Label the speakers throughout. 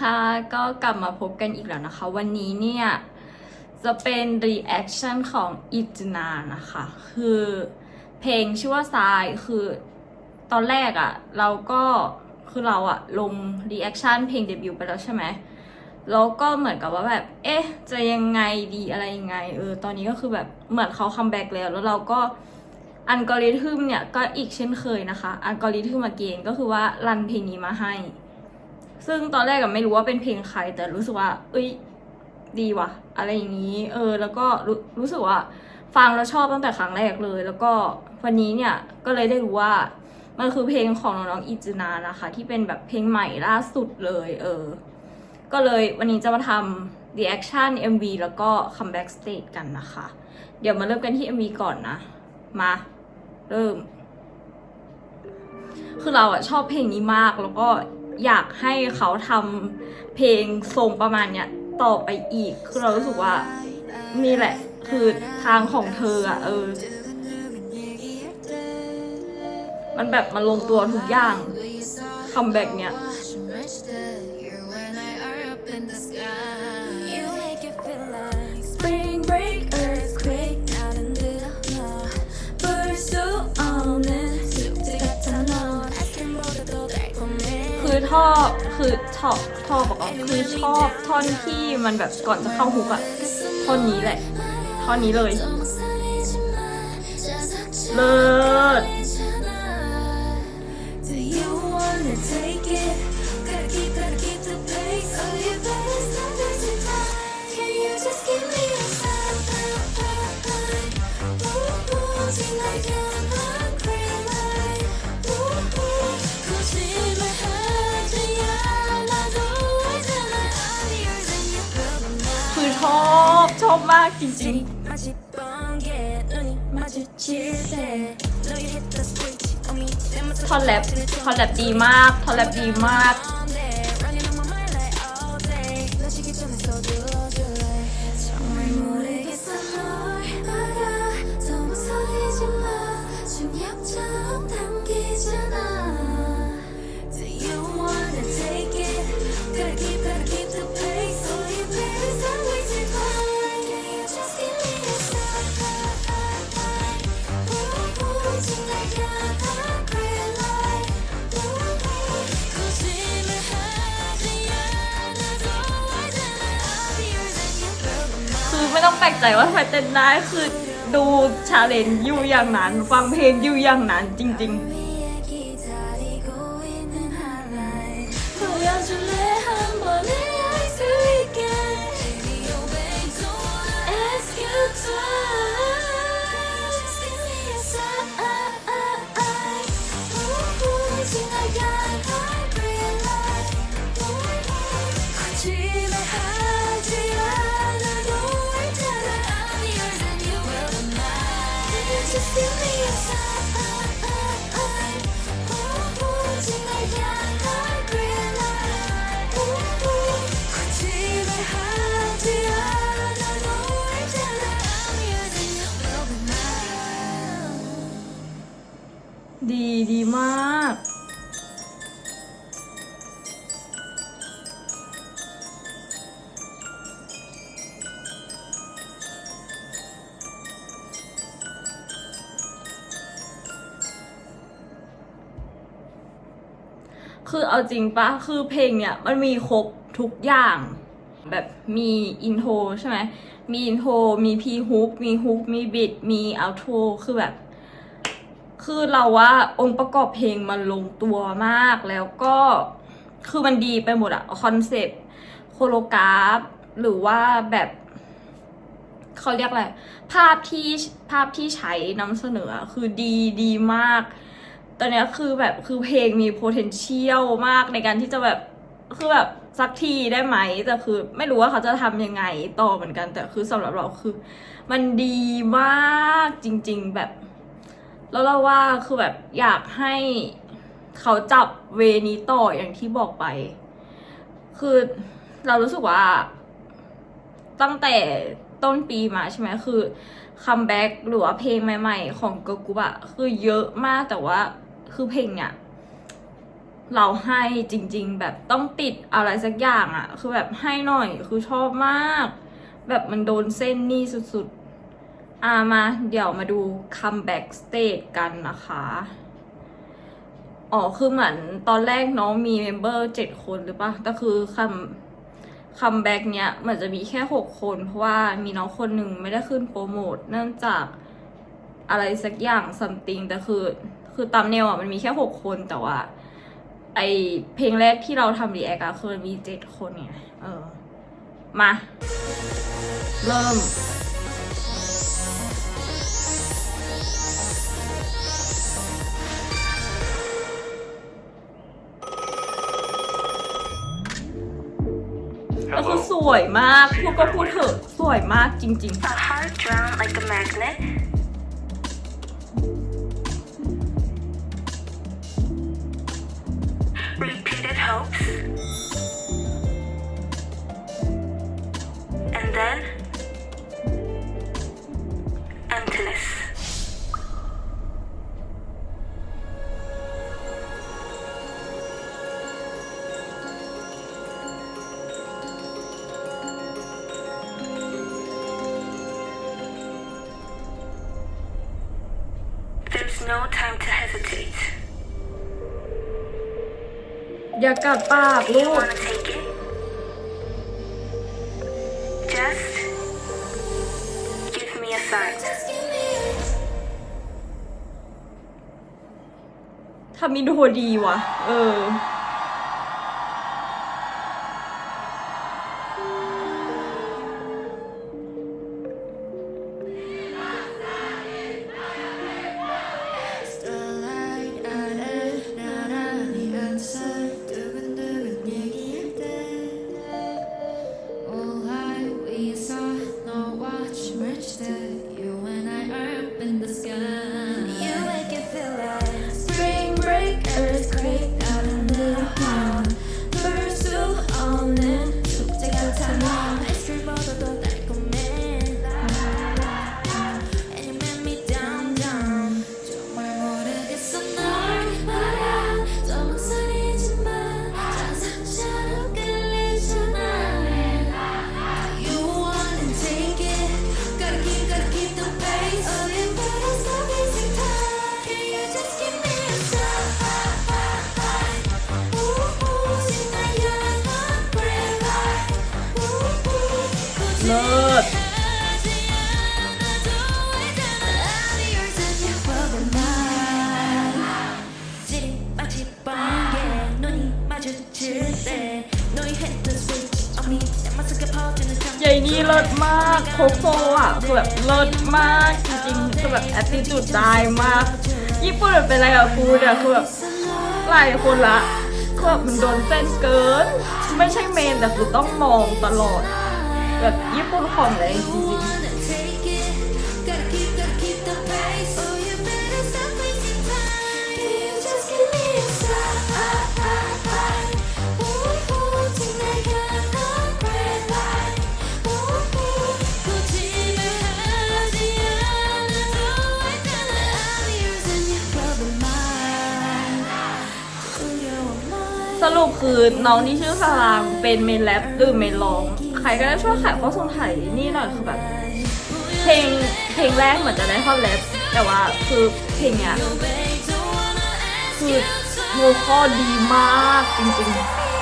Speaker 1: ค่ะ ก็กลับมาพบกันอีกแล้วนะคะ วันนี้เนี่ย จะเป็น reaction ของอิจนานะคะ คือเพลงชื่อว่าทรายคือตอนแรกอะ่ะเราก็คือเราอะลง reaction เพลงเดบิวต์ไปแล้วใช่ไหมแล้วก็เหมือนกับว่าแบบ เอ๊ะ จะยังไงดีอะไรยังไง เออ ตอนนี้ก็คือแบบเหมือนเขาคัมแบ็กแล้ว แล้วเราก็อัลกอริทึมเนี่ยก็อีกเช่นเคยนะคะ อัลกอริทึมมาเกนก็คือว่ารันเพลงนี้มาให้ ซึ่งตอนแรกก็ไม่รู้ว่าเป็นเพลงใคร แต่รู้สึกว่า เอ้ย ดีว่ะ อะไรอย่างนี้ เออ แล้วก็รู้รู้สึกว่า ฟังแล้วชอบตั้งแต่ครั้งแรกเลย แล้วก็วันนี้เนี่ยก็เลยได้รู้ว่ามันคือเพลงของน้องๆอิจนานะคะ ที่เป็นแบบเพลงใหม่ล่าสุดเลย เออ ก็เลยวันนี้จะมาทำ reaction MV แล้วก็ comeback stage กันนะคะ เดี๋ยวมาเริ่มกันที่ MV ก่อนนะ มา เริ่ม คือเราอะชอบเพลงนี้มากแล้วก็ อยากให้เขาทำเพลงทรงประมาณเนี้ยต่อไปอีก คือเรารู้สึกว่านี่แหละ คือทางของเธออะเออ มันแบบมันลงตัวทุกอย่างคัมแบ็กเนี้ย ท่อคือชอบท่อบอกว่าคือชอบท่อนที่มันแบบก่อนจะเข้าฮุกอะท่อนนี้แหละ ท่อนนี้เลย เลิศ
Speaker 2: เ the switch on me
Speaker 1: ๆท่อนแรปท่อนแรปดีมากท่อนแรปดีมาก แปลกใจว่าทำไมเต้นได้คือดูชาเลนจ์อยู่อย่างนั้น ฟังเพลงอยู่อย่างนั้นจริง ๆ คือเอาจริงปะคือเพลงเนี่ยมันมีครบทุกอย่าง แบบมีอินโทรใช่ไหมมีอินโทรมีพีฮุกมีฮุกมีบิดมีอัลโทรคือแบบ คือเราว่าองค์ประกอบเพลงมันลงตัวมากแล้วก็คือมันดีไปหมดอะคอนเซปต์โคโลกราฟ หรือว่าแบบเขาเรียกอะไร ภาพที่ภาพที่ใช้นำเสนอคือดีดีมาก ตอนเนี้ยคือแบบคือเพลงมี potential มากในการที่จะแบบคือแบบสักทีได้ไหมแต่คือไม่รู้ว่าเขาจะทำยังไงต่อเหมือนกัน แต่คือสำหรับเราคือ มันดีมากจริง ๆแบบ แล้วเราว่าคือแบบอยากให้เขาจับเวนี้ต่ออย่างที่บอกไป คือเรารู้สึกว่า ตั้งแต่ต้นปีมาใช่ไหมคือคัมแบ็กหรือว่าเพลงใหม่ ๆ ของเกิร์ลกรุ๊ปอะคือเยอะมากแต่ว่า คือเพลงเนี่ย
Speaker 2: เราให้จริง ๆ แบบต้องติดอะไรสักอย่างอะคือแบบให้หน่อยคือชอบมาก แบบมันโดนเส้นนี่สุดๆ อ่ามา เดี๋ยวมาดู comeback stage กันนะคะ อ๋อ คือเหมือนตอนแรกน้องมีเมมเบอร์เจ็ดคนหรือปะแต่คือคัมคัมแบ็กเนี้ยเหมือนจะมีแค่หกคน เพราะว่ามีน้องคนหนึ่งไม่ได้ขึ้นโปรโมทเนื่องจากอะไรสักอย่างซัมติงแต่คือ คือตามแนวอะมันมีแค่หกคนแต่ว่า ไอเพลงแรกที่เราทำรีแอคอะคือมีเจ็ดคนไงเออ มา เริ่มแล้วคือสวยมากพูดก็พูดเถอะ สวยมากจริง
Speaker 3: A heart drawn like a magnet. No time to hesitate.
Speaker 2: ๆอย่ากัดปากลู
Speaker 3: You
Speaker 2: ก
Speaker 3: wanna take it? Just give me a sign.
Speaker 1: Just give me
Speaker 2: ทำอินโทรดีว่ะ เออ เลิศใหญ่นี่เลิศมากโคโค่อะคือแบบเลิศมากจริงๆคือแบบแอตติจูดได้มาก ญี่ปุ่นเป็นอะไรกับกูเนี่ยคือแบบหลายคนละคือแบบมันโดนเส้นเกิน ไม่ใช่เมนแต่คือต้องมองตลอด แบบญี่ปุ่นข รุปคือน้องที่ชื่อสลามเป็นเมนแรปหรือเมนร้อง ใครก็ได้ช่วยขายข้อสงสัยนี่หน่อยคือแบบเพลงเพลงแรกเหมือนจะได้ท่อนแรปแต่ว่าคือเพลงเนี้ยคือโวคอดีมากจริงๆ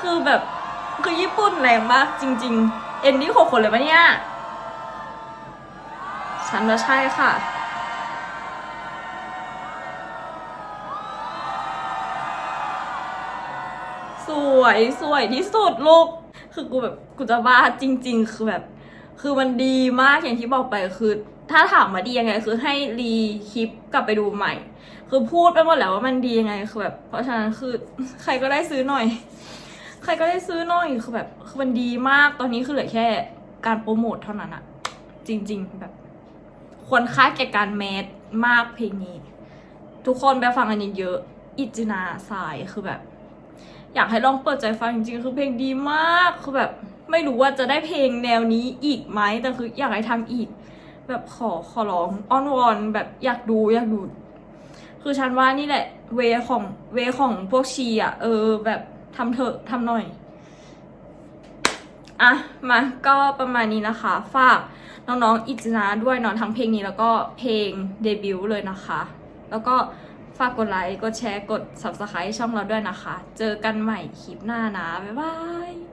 Speaker 2: คือแบบคือญี่ปุ่นแรงมากจริง ๆ เอ็นดี้หกคนเลยปะเนี่ย ฉันว่าใช่ค่ะ ส
Speaker 1: วยสวยที่สุดลูก คือกูแบบกูจะบ้าจริง ๆ คือแบบ คือมันดีมากอย่างที่บอกไปคือ ถ้าถามมาดียังไง คือให้รีคลิปกลับไปดูใหม่ คือพูดไปหมดแล้วว่ามันดียังไงคือแบบ เพราะฉะนั้นคือใครก็ได้ซื้อหน่อย ใครก็ได้ซื้อหน่อยคือแบบคือมันดีมากตอนนี้คือเหลือแค่การโปรโมทเท่านั้นอะจริง ๆ แบบ ควรค่าแก่การแมสมากเพลงนี้ ทุกคนไปฟังกันเยอะๆอิจินาสายคือแบบ อยากให้ลองเปิดใจฟังจริงๆ คือเพลงดีมากคือแบบไม่รู้ว่าจะได้เพลงแนวนี้อีกไหมแต่คืออยากให้ทำอีก แบบขอขอร้องอ้อนวอนแบบอยากดูอยากดู คือฉันว่านี่แหละ เวของเวของพวกชีอะเออแบบ ทำเถอะทำหน่อยอะมาก็ประมาณนี้นะคะ ฝากน้องๆอิจนาด้วยเนาะทั้งเพลงนี้แล้วก็เพลงเดบิวต์เลยนะคะ แล้วก็ฝากกดไลค์ กดแชร์ กด subscribe ช่องเราด้วยนะคะ เจอกันใหม่คลิปหน้านะ บ๊ายบาย